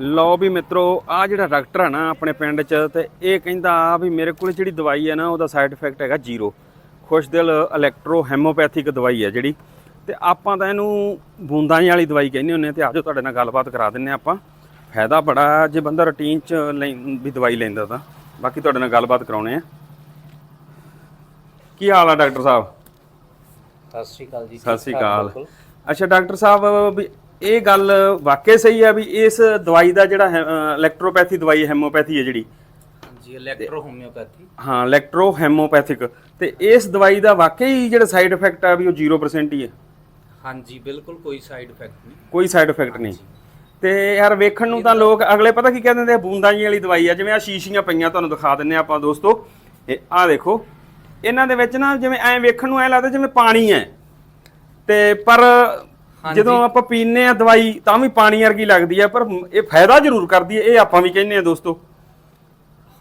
ਲਓ ਵੀ ਮਿੱਤਰੋ ਆ ਜਿਹੜਾ ਡਾਕਟਰ ਆ ਨਾ ਆਪਣੇ ਪਿੰਡ 'ਚ ਤੇ ਇਹ ਕਹਿੰਦਾ ਆ ਵੀ ਮੇਰੇ ਕੋਲ ਜਿਹੜੀ ਦਵਾਈ ਹੈ ਨਾ ਉਹਦਾ ਸਾਈਡ ਇਫੈਕਟ ਹੈਗਾ ਜ਼ੀਰੋ ਖੁਸ਼ਦਿਲ ਇਲੈਕਟ੍ਰੋ ਹੈਮੋਪੈਥਿਕ ਦਵਾਈ ਹੈ ਜਿਹੜੀ। ਤੇ ਆਪਾਂ ਤਾਂ ਇਹਨੂੰ ਬੂੰਦਾਂ ਵਾਲੀ ਦਵਾਈ ਕਹਿੰਦੇ ਹੁੰਦੇ ਆ ਤੇ ਆਜੋ ਤੁਹਾਡੇ ਨਾਲ ਗੱਲਬਾਤ ਕਰਾ ਦਿੰਨੇ ਆਪਾਂ। ਫਾਇਦਾ ਬੜਾ ਜੇ ਬੰਦਾ ਰੁਟੀਨ 'ਚ ਵੀ ਦਵਾਈ ਲੈਂਦਾ ਤਾਂ। ਬਾਕੀ ਤੁਹਾਡੇ ਨਾਲ ਗੱਲਬਾਤ ਕਰਾਉਣੇ ਆ। ਕੀ ਹਾਲ ਆ ਡਾਕਟਰ ਸਾਹਿਬ? ਸਤਿ ਸ਼੍ਰੀ ਅਕਾਲ ਜੀ ਸਤਿ ਸ੍ਰੀ ਅਕਾਲ। ਅੱਛਾ ਡਾਕਟਰ ਸਾਹਿਬ ਵੀ ਇਹ ਗੱਲ ਵਾਕਈ ਸਹੀ ਹੈ ਵੀ ਇਸ ਦਵਾਈ ਦਾ ਜਿਹੜਾ ਇਲੈਕਟ੍ਰੋਪੈਥੀ ਦਵਾਈ ਹੈਮੋਪੈਥੀ ਹੈ ਜਿਹੜੀ। ਜੀ ਇਲੈਕਟ੍ਰੋ ਹੋਮਿਓਪੈਥੀ ਹਾਂ ਇਲੈਕਟ੍ਰੋ ਹੈਮੋਪੈਥਿਕ ਤੇ ਇਸ ਦਵਾਈ ਦਾ ਵਾਕਈ ਜਿਹੜਾ ਸਾਈਡ ਇਫੈਕਟ ਆ ਵੀ ਉਹ 0% ਹੀ ਹੈ। ਹਾਂਜੀ ਬਿਲਕੁਲ ਕੋਈ ਸਾਈਡ ਇਫੈਕਟ ਨਹੀਂ। ਕੋਈ ਸਾਈਡ ਇਫੈਕਟ ਨਹੀਂ। ਤੇ ਯਾਰ ਵੇਖਣ ਨੂੰ ਤਾਂ ਲੋਕ ਅਗਲੇ ਪਤਾ ਕੀ ਕਹਿੰਦੇ ਨੇ ਬੂੰਦਾਂ ਜੀ ਵਾਲੀ ਦਵਾਈ ਆ ਜਿਵੇਂ ਆ ਸ਼ੀਸ਼ੀਆਂ ਪਈਆਂ ਤੁਹਾਨੂੰ ਦਿਖਾ ਦਿੰਨੇ ਆਪਾਂ ਦੋਸਤੋ। ਇਹ ਆ ਦੇਖੋ ਇਹਨਾਂ ਦੇ ਵਿੱਚ ਨਾ ਜਿਵੇਂ ਐਂ ਵੇਖਣ ਨੂੰ ਐ ਲੱਗਦਾ ਜਿਵੇਂ ਪਾਣੀ ਹੈ। ਤੇ ਪਰ ਜਦੋਂ ਆਪਾਂ ਪੀਨੇ ਆ ਦਵਾਈ ਤਾਂ ਵੀ ਪਾਣੀ ਵਰਗੀ ਲੱਗਦੀ ਆ ਪਰ ਇਹ ਫਾਇਦਾ ਜ਼ਰੂਰ ਕਰਦੀ ਹੈ ਇਹ ਆਪਾਂ ਵੀ ਕਹਿੰਦੇ ਆ ਦੋਸਤੋ।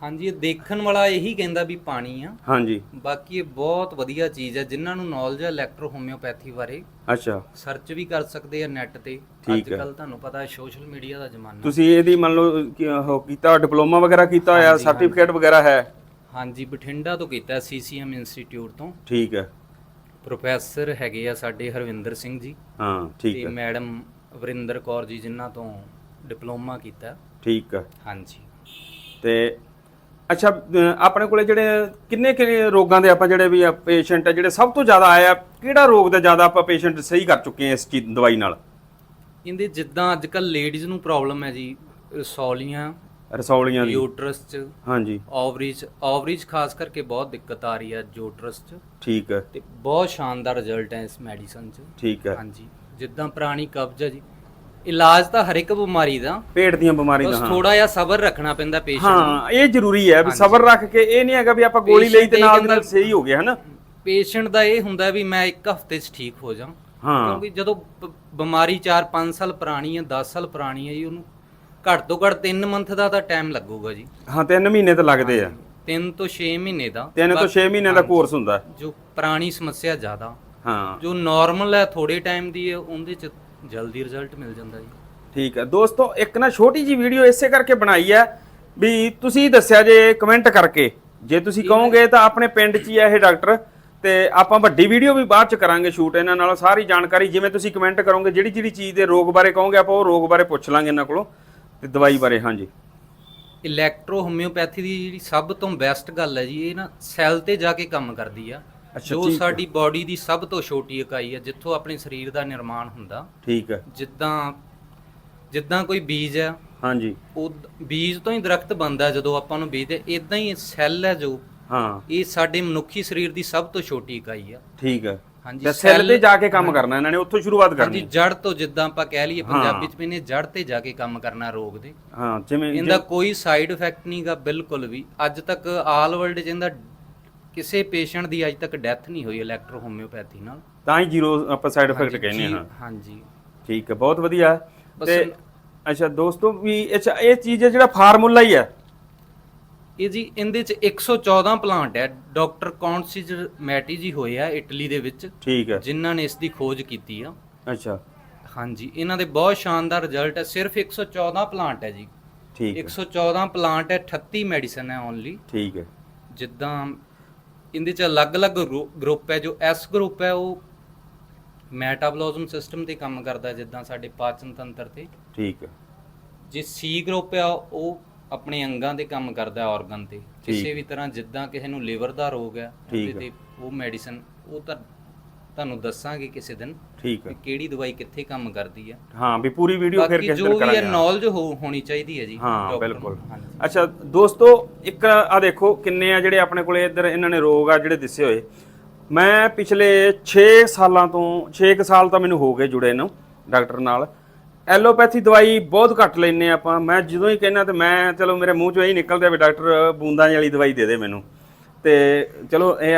ਹਾਂਜੀ ਇਹ ਦੇਖਣ ਵਾਲਾ ਇਹੀ ਕਹਿੰਦਾ ਵੀ ਪਾਣੀ ਆ। ਹਾਂਜੀ। ਬਾਕੀ ਇਹ ਬਹੁਤ ਵਧੀਆ ਚੀਜ਼ ਹੈ ਜਿਨ੍ਹਾਂ ਨੂੰ ਨੌਲੇਜ ਹੈ ਇਲੈਕਟ੍ਰੋ ਹੋਮਿਓਪੈਥੀ ਬਾਰੇ। ਅੱਛਾ। ਸਰਚ ਵੀ ਕਰ ਸਕਦੇ ਆ ਨੈਟ ਤੇ। ਅੱਜ। ਕੱਲ ਤੁਹਾਨੂੰ ਪਤਾ ਹੈ ਸੋਸ਼ਲ ਮੀਡੀਆ ਦਾ ਜ਼ਮਾਨਾ। ਤੁਸੀਂ ਇਹਦੀ ਮੰਨ ਲਓ ਕੀਤਾ ਡਿਪਲੋਮਾ ਵਗੈਰਾ ਕੀਤਾ ਹੋਇਆ ਸਰਟੀਫਿਕੇਟ ਵਗੈਰਾ ਹੈ? ਹਾਂਜੀ ਬਠਿੰਡਾ ਤੋਂ ਕੀਤਾ ਸੀਸੀਐਮ ਇੰਸਟੀਚਿਊਟ ਤੋਂ। ਠੀਕ ਹੈ। ਪ੍ਰੋਫੈਸਰ ਹੈਗੇ ਆ ਸਾਡੇ ਹਰਵਿੰਦਰ ਸਿੰਘ ਜੀ ਹਾਂ ਠੀਕ ਤੇ ਹੈ। ਮੈਡਮ ਵਰਿੰਦਰ ਕੌਰ ਜੀ ਜਿਨ੍ਹਾਂ ਤੋਂ ਡਿਪਲੋਮਾ ਕੀਤਾ। ਠੀਕ ਹੈ। ਹਾਂਜੀ। ਤੇ ਅੱਛਾ ਅ, ਆਪਣੇ ਕੋਲੇ ਜਿਹੜੇ ਕਿੰਨੇ ਕਿੰਨੇ ਰੋਗਾਂ ਦੇ ਆਪਾਂ ਜਿਹੜੇ ਵੀ ਪੇਸ਼ੈਂਟ ਆ ਜਿਹੜੇ ਸਭ ਤੋਂ ਜ਼ਿਆਦਾ ਆਇਆ ਕਿਹੜਾ ਰੋਗ ਦਾ ਜ਼ਿਆਦਾ ਆਪਾਂ ਪੇਸ਼ੈਂਟ ਸਹੀ ਕਰ ਚੁੱਕੇ ਆ ਇਸ ਚੀਜ਼ ਦਵਾਈ ਨਾਲ? ਇਹਦੇ ਜਿੱਦਾਂ ਅੱਜ ਕੱਲ ਲੇਡੀਜ਼ ਨੂੰ ਪ੍ਰੋਬਲਮ ਹੈ ਜੀ ਰਸੌਲੀਆਂ ਰਸੌਲੀਆਂ ਦੀ। ਯੂਟਰਸ ਚ। ਹਾਂਜੀ। ਓਵਰੀਜ ਓਵਰੀਜ ਖਾਸ ਕਰਕੇ ਬਹੁਤ ਦਿੱਕਤ ਆ ਰਹੀ ਹੈ ਯੂਟਰਸ ਚ। ਠੀਕ ਹੈ। ਤੇ ਬਹੁਤ ਸ਼ਾਨਦਾਰ ਰਿਜ਼ਲਟ ਹੈ ਇਸ ਮੈਡੀਸਨ ਚ। ਠੀਕ ਹੈ। ਹਾਂਜੀ। ਜਿੱਦਾਂ ਪੁਰਾਣੀ ਕਬਜ਼ ਹੈ ਜੀ। ਇਲਾਜ ਤਾਂ ਹਰ ਇੱਕ ਬਿਮਾਰੀ ਦਾ। ਪੇਟ ਦੀਆਂ ਬਿਮਾਰੀਆਂ ਬਸ ਦਾ ਹਾਂ। ਥੋੜਾ ਜਿਹਾ ਸਬਰ ਰੱਖਣਾ ਪੈਂਦਾ ਪੇਸ਼ੈਂਟ ਨੂੰ। ਹਾਂ ਇਹ ਜ਼ਰੂਰੀ ਹੈ ਵੀ ਸਬਰ ਰੱਖ ਕੇ ਇਹ ਨਹੀਂ ਹੈਗਾ ਵੀ ਆਪਾਂ ਗੋਲੀ ਲਈ ਤੇ Patient ਨਾਲ ਦੀ ਨਾਲ ਕਹਿੰਦਾ- ਸਹੀ ਹੋ ਗਿਆ ਹਨਾ? ਪੇਸ਼ੈਂਟ ਦਾ ਇਹ ਹੁੰਦਾ ਵੀ ਮੈਂ ਇੱਕ ਹਫ਼ਤੇ 'ਚ ਠੀਕ ਹੋ ਜਾਵਾਂ। ਹਾਂ। ਕਿਉਂਕਿ ਜਦੋਂ ਬ- ਬਿਮਾਰੀ 4-5 ਸਾਲ ਪੁਰਾਣੀ ਹੈ 10 ਸਾਲ ਪੁਰਾਣੀ ਹੈ ਜੀ ਉਹਨੂੰ ਘੱਟ ਤੋਂ ਘੱਟ 3 ਮੰਥ ਦਾ ਤਾਂ ਟਾਈਮ ਲੱਗੂਗਾ ਜੀ। ਹਾਂ 3 ਮਹੀਨੇ ਤਾਂ ਲੱਗਦੇ ਆ। 3 ਤੋਂ 6 ਮਹੀਨੇ ਦਾ। 3 ਤੋਂ 6 ਮਹੀਨੇ ਦਾ ਕੋਰਸ ਹੁੰਦਾ। ਜੋ ਪੁਰਾਣੀ ਸਮੱਸਿਆ ਜ਼ਿਆਦਾ ਹਾਂ। ਜੋ ਨਾਰਮਲ ਹੈ ਥੋੜੇ ਟਾਈਮ ਦੀ ਹੈ ਉਹਦੇ 'ਚ ਜਲਦੀ ਰਿਜ਼ਲਟ ਮਿਲ ਜਾਂਦਾ ਜੀ। ਠੀਕ ਹੈ। ਦੋਸਤੋ ਇੱਕ ਨਾ ਛੋਟੀ ਜੀ ਵੀਡੀਓ ਇਸੇ ਕਰਕੇ ਬਣਾਈ ਹੈ ਵੀ ਤੁਸੀਂ ਦੱਸਿਆ ਜੇ ਕਮੈਂਟ ਕਰਕੇ। ਜੇ ਤੁਸੀਂ ਕਹੋਗੇ ਤਾਂ ਆਪਣੇ ਪਿੰਡ 'ਚ ਹੀ ਹੈ ਇਹ ਡਾਕਟਰ ਤੇ ਆਪਾਂ ਵੱਡੀ ਵੀਡੀਓ ਵੀ ਬਾਅਦ 'ਚ ਕਰਾਂਗੇ ਸ਼ੂਟ ਇਹਨਾਂ ਨਾਲ। ਸਾਰੀ ਜਾਣਕਾਰੀ ਜਿਵੇਂ ਤੁਸੀਂ ਕਮੈਂਟ ਕਰੋਗੇ ਜਿਹੜੀ ਜਿਹੜੀ ਚੀਜ਼ ਦੇ ਰੋਗ ਬਾਰੇ ਕਹੋਗੇ ਆਪਾਂ ਉਹ ਰੋਗ ਬਾਰੇ ਪੁੱਛ ਲਾਂਗੇ ਇਹਨਾਂ ਕੋਲੋਂ। ਤੇ ਦਵਾਈ ਬਾਰੇ ਹਾਂਜੀ। ਇਲੈਕਟ੍ਰੋ ਹੋਮਿਓਪੈਥੀ ਦੀ ਜਿਹੜੀ ਸਭ ਤੋਂ ਬੈਸਟ ਗੱਲ ਹੈ ਜੀ ਇਹ ਨਾ ਸੈੱਲ ਤੇ ਜਾ ਕੇ ਕੰਮ ਕਰਦੀ ਆ। ਅੱਛਾ, ਜੋ ਠੀਕ ਹੈ। ਸਾਡੀ ਬਾਡੀ ਦੀ ਸਭ ਤੋਂ ਛੋਟੀ ਇਕਾਈ ਹੈ ਜਿੱਥੋਂ ਆਪਣੇ ਸਰੀਰ ਦਾ ਨਿਰਮਾਣ ਹੁੰਦਾ। ਠੀਕ ਹੈ। ਜਿੱਦਾਂ ਜਿੱਦਾਂ ਕੋਈ ਬੀਜ ਹੈ ਹਾਂਜੀ। ਉਹ ਦ- ਬੀਜ ਤੋਂ ਹੀ ਦਰਖਤ ਬਣਦਾ ਜਦੋਂ ਆਪਾਂ ਨੂੰ ਬੀਜਦੇ ਇਦਾਂ ਹੀ ਸੈੱਲ ਹੈ ਜੋ। ਹਾਂ। ਇਹ ਸਾਡੇ ਮਨੁੱਖੀ ਸਰੀਰ ਦੀ ਸਭ ਤੋਂ ਛੋਟੀ ਇਕਾਈ ਆ। ਠੀਕ ਹੈ। ਹਾਂਜੀ ਤੇ ਸੈੱਲ ਤੇ ਜਾ ਕੇ ਕੰਮ ਕਰਨਾ ਇਹਨਾਂ ਨੇ ਉੱਥੋਂ ਸ਼ੁਰੂਆਤ ਹਾਂਜੀ ਕਰਨੀ ਜੜ ਤੋਂ ਜਿੱਦਾਂ ਆਪਾਂ ਕਹਿ ਲਈਏ ਪੰਜਾਬੀ ਚ ਵੀ ਇਹਨੇ ਜੜ ਤੇ ਜਾ ਕੇ ਕੰਮ ਕਰਨਾ ਰੋਗ ਦੇ। ਹਾਂ ਜਿਵੇਂ ਇਹਦਾ ਕੋਈ ਸਾਈਡ ਇਫੈਕਟ ਨਹੀਂਗਾ ਬਿਲਕੁਲ ਵੀ। ਅੱਜ ਤੱਕ ਆਲ ਵਰਲਡ 'ਚ ਇਹਦਾ ਕਿਸੇ ਪੇਸ਼ੈਂਟ ਦੀ ਅੱਜ ਤੱਕ ਡੈਥ ਨਹੀਂ ਹੋਈ ਇਲੈਕਟ੍ਰੋ ਹੋਮਿਓਪੈਥੀ ਨਾਲ। ਤਾਂ ਹੀ ਜ਼ੀਰੋ ਆਪਾਂ ਸਾਈਡ ਇਫੈਕਟ ਹਾਂਜੀ, ਕਹਿੰਦੇ ਹਾਂ। ਹਾਂਜੀ। ਠੀਕ ਹੈ ਬਹੁਤ ਵਧੀਆ। ਤੇ ਅੱਛਾ ਦੋਸਤੋ ਵੀ ਅੱਛਾ ਇਹ ਚੀਜ਼ ਹੈ ਜਿਹੜਾ ਫਾਰਮੂਲਾ ਹੀ ਹੈ। ਇਹ ਜੀ ਇਹਦੇ ਚ 114 ਪਲਾਂਟ ਹੈ। ਡਾਕਟਰ ਕੌਨਸਿਜ ਮੈਟੀ ਜੀ ਹੋਏ ਆ ਇਟਲੀ ਦੇ ਵਿੱਚ? ਠੀਕ ਹੈ। ਜਿਨ੍ਹਾਂ ਨੇ ਇਸ ਦੀ ਖੋਜ ਕੀਤੀ ਆ। ਅੱਛਾ। ਹਾਂਜੀ ਇਹਨਾਂ ਦੇ ਬਹੁਤ ਸ਼ਾਨਦਾਰ ਰਿਜ਼ਲਟ ਹੈ। ਸਿਰਫ 114 ਪਲਾਂਟ ਹੈ ਜੀ। ਠੀਕ ਹੈ। 114 ਪਲਾਂਟ ਹੈ 38 ਮੈਡੀਸਨ ਹੈ ਓਨਲੀ ਠੀਕ ਹੈ। ਜਿੱਦਾਂ ਇਹਦੇ ਚ ਅਲੱਗ-ਅਲੱਗ ਗਰੁੱਪ ਹੈ। ਜੋ ਐਸ ਗਰੁੱਪ ਹੈ ਉਹ ਮੈਟਾਬੋਲਿਜ਼ਮ ਸਿਸਟਮ ਤੇ ਕੰਮ ਕਰਦਾ ਜਿੱਦਾਂ ਸਾਡੇ ਪਾਚਨ ਤੰਤਰ ਤੇ। ਠੀਕ ਹੈ। ਜੇ ਸੀ ਗਰੁੱਪ ਆ ਉਹ ਆਪਣੇ ਅੰਗਾਂ ਤੇ ਕੰਮ ਕਰਦਾ ਆਰਗਨ ਤੇ। ਕਿਸੇ ਵੀ ਤਰ੍ਹਾਂ ਜਿੱਦਾਂ ਕਿਸੇ ਨੂੰ ਲਿਵਰ ਦਾ ਰੋਗ ਹੈ ਉਹਦੇ ਤੇ ਉਹ ਮੈਡੀਸਨ ਉਹ ਤਾਂ ਤੁਹਾਨੂੰ ਦੱਸਾਂਗੇ ਕਿਸੇ ਦਿਨ ਠੀਕ ਹੈ। ਕਿਹੜੀ ਦਵਾਈ ਕਿੱਥੇ ਕੰਮ ਕਰਦੀ ਆ ਹਾਂ ਵੀ ਪੂਰੀ ਵੀਡੀਓ ਫਿਰ ਕਿਸੇ ਜੋ ਦਿਨ ਵੀ ਹੈ ਕਰਾਂਗੇ। ਨੌਲੇਜ ਹੋਣੀ ਚਾਹੀਦੀ ਹੈ ਜੀ ਹਾਂ। ਬਿਲਕੁਲ। ਅੱਛਾ ਦੋਸਤੋ ਇੱਕ ਆ ਦੇਖੋ ਕਿੰਨੇ ਆ ਜਿਹੜੇ ਆਪਣੇ ਕੋਲੇ ਇੱਧਰ ਇਹਨਾਂ ਨੇ ਰੋਗ ਆ ਜਿਹੜੇ ਦਿਸੇ ਹੋਏ। ਮੈਂ ਪਿਛਲੇ 6 ਸਾਲਾਂ ਤੋਂ 6 ਸਾਲ ਤਾਂ ਮੈਨੂੰ ਹੋ ਗਏ ਜੁੜੇ ਨੂੰ ਡਾਕਟਰ ਨਾਲ। ਐਲੋਪੈਥੀ ਦਵਾਈ ਬਹੁਤ ਘੱਟ ਲੈਨੇ ਆਪਾਂ। ਮੈਂ ਜਦੋਂ ਹੀ ਕਹਿੰਦਾ ਤੇ ਮੈਂ ਚਲੋ ਮੇਰੇ ਮੂੰਹ ਚੋਂ ਇਹੀ ਨਿਕਲਦਾ ਵੀ ਡਾਕਟਰ ਬੂੰਦਾਂ ਵਾਲੀ ਦਵਾਈ ਦੇ ਦੇ ਮੈਨੂੰ। ਤੇ ਚਲੋ ਇਹ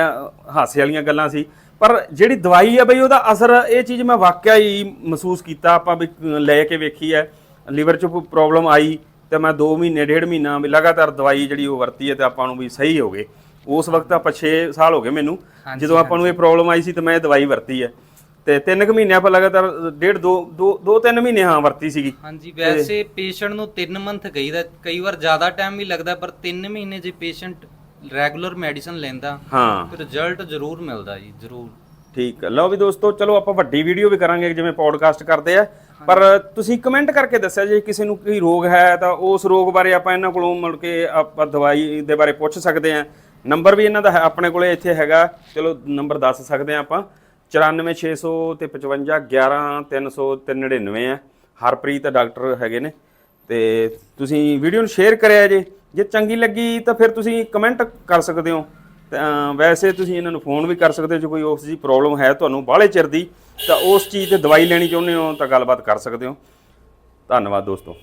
ਹਾਸੇ ਵਾਲੀਆਂ ਗੱਲਾਂ ਸੀ। ਪਰ ਜਿਹੜੀ ਦਵਾਈ ਆ ਬਈ ਉਹਦਾ ਅਸਰ ਇਹ ਚੀਜ਼ ਮੈਂ ਵਾਕਿਆ ਹੀ ਮਹਿਸੂਸ ਕੀਤਾ। ਆਪਾਂ ਵੀ ਲੈ ਕੇ ਵੇਖੀ ਹੈ। ਲੀਵਰ 'ਚ ਪ੍ਰੋਬਲਮ ਆਈ ਤੇ ਮੈਂ 2 ਮਹੀਨੇ ਡੇਢ ਮਹੀਨਾ ਵੀ ਲਗਾਤਾਰ ਦਵਾਈ ਜਿਹੜੀ ਉਹ ਵਰਤੀ ਹੈ ਤੇ ਆਪਾਂ ਨੂੰ ਵੀ ਸਹੀ ਹੋ ਗਏ। ਉਸ ਵਕਤ ਆਪਾਂ 6 ਸਾਲ ਹੋ ਗਏ ਮੈਨੂੰ। ਜਦੋਂ ਆਪਾਂ ਨੂੰ ਇਹ ਪ੍ਰੋਬਲਮ ਆਈ ਸੀ ਤੇ ਮੈਂ ਇਹ ਦਵਾਈ ਵਰਤੀ ਹੈ। ਤੇ 3 ਕੁ ਮਹੀਨੇ ਆਪਾਂ ਲਗਾਤਾਰ ਡੇਢ ਦੋ ਦੋ ਦੋ ਤਿੰਨ ਮਹੀਨੇ ਹਾਂ ਵਰਤੀ ਸੀਗੀ। ਹਾਂਜੀ ਵੈਸੇ ਪੇਸ਼ੈਂਟ ਨੂੰ 3 ਮੰਥ ਕਹੀਦਾ ਕਈ ਵਾਰ ਜ਼ਿਆਦਾ ਟਾਈਮ ਵੀ ਲੱਗਦਾ ਪਰ 3 ਮਹੀਨੇ ਜੇ ਪੇਸ਼ੈਂਟ ਰੈਗੂਲਰ ਮੈਡੀਸਨ ਲੈਂਦਾ ਹਾਂ। ਫਿਰ ਰਿਜ਼ਲਟ ਜ਼ਰੂਰ ਮਿਲਦਾ ਜੀ ਜ਼ਰੂਰ। ਠੀਕ ਹੈ ਲਓ ਵੀ ਦੋਸਤੋ ਚਲੋ ਆਪਾਂ ਵੱਡੀ ਵੀਡੀਓ ਵੀ ਕਰਾਂਗੇ ਜਿਵੇਂ ਪੋਡਕਾਸਟ ਕਰਦੇ ਆ। ਪਰ ਤੁਸੀਂ ਕਮੈਂਟ ਕਰਕੇ ਦੱਸਿਆ ਜੇ ਕਿਸੇ ਨੂੰ ਕੋਈ ਰੋਗ ਹੈ ਤਾਂ ਉਸ ਰੋਗ ਬਾਰੇ ਆਪਾਂ ਇਹਨਾਂ ਕੋਲੋਂ ਮਿਲ ਕੇ ਆਪਾਂ ਦਵਾਈ ਦੇ ਬਾਰੇ ਪੁੱਛ ਸਕਦੇ ਆ। ਨੰਬਰ ਵੀ ਇਹਨਾਂ ਦਾ ਆਪਣੇ ਕੋਲੇ ਇੱਥੇ ਹੈਗਾ। ਚਲੋ ਨੰਬਰ ਦੱਸ ਸਕਦੇ ਆ ਆਪਾਂ। 94600 ਤੇ 55 11 399 ਹੈ ਹਰਪ੍ਰੀਤ ਡਾਕਟਰ ਹੈਗੇ ਨੇ। ਤੇ ਤੁਸੀਂ ਵੀਡੀਓ ਨੂੰ ਸ਼ੇਅਰ ਕਰਿਆ ਜੇ। ਜੇ ਚੰਗੀ ਲੱਗੀ ਤਾਂ ਫਿਰ ਤੁਸੀਂ ਕਮੈਂਟ ਕਰ ਸਕਦੇ ਹੋ। ਤਾਂ ਵੈਸੇ ਤੁਸੀਂ ਇਹਨਾਂ ਨੂੰ ਫੋਨ ਵੀ ਕਰ ਸਕਦੇ ਹੋ ਜੇ ਕੋਈ ਉਸ ਦੀ ਪ੍ਰੋਬਲਮ ਹੈ ਤੁਹਾਨੂੰ ਬਾਹਲੇ ਚਿਰ ਦੀ। ਤਾਂ ਉਸ ਚੀਜ਼ ਤੇ ਦਵਾਈ ਲੈਣੀ ਚਾਹੁੰਦੇ ਹੋ ਤਾਂ ਗੱਲਬਾਤ ਕਰ ਸਕਦੇ ਹੋ। ਧੰਨਵਾਦ ਦੋਸਤੋ।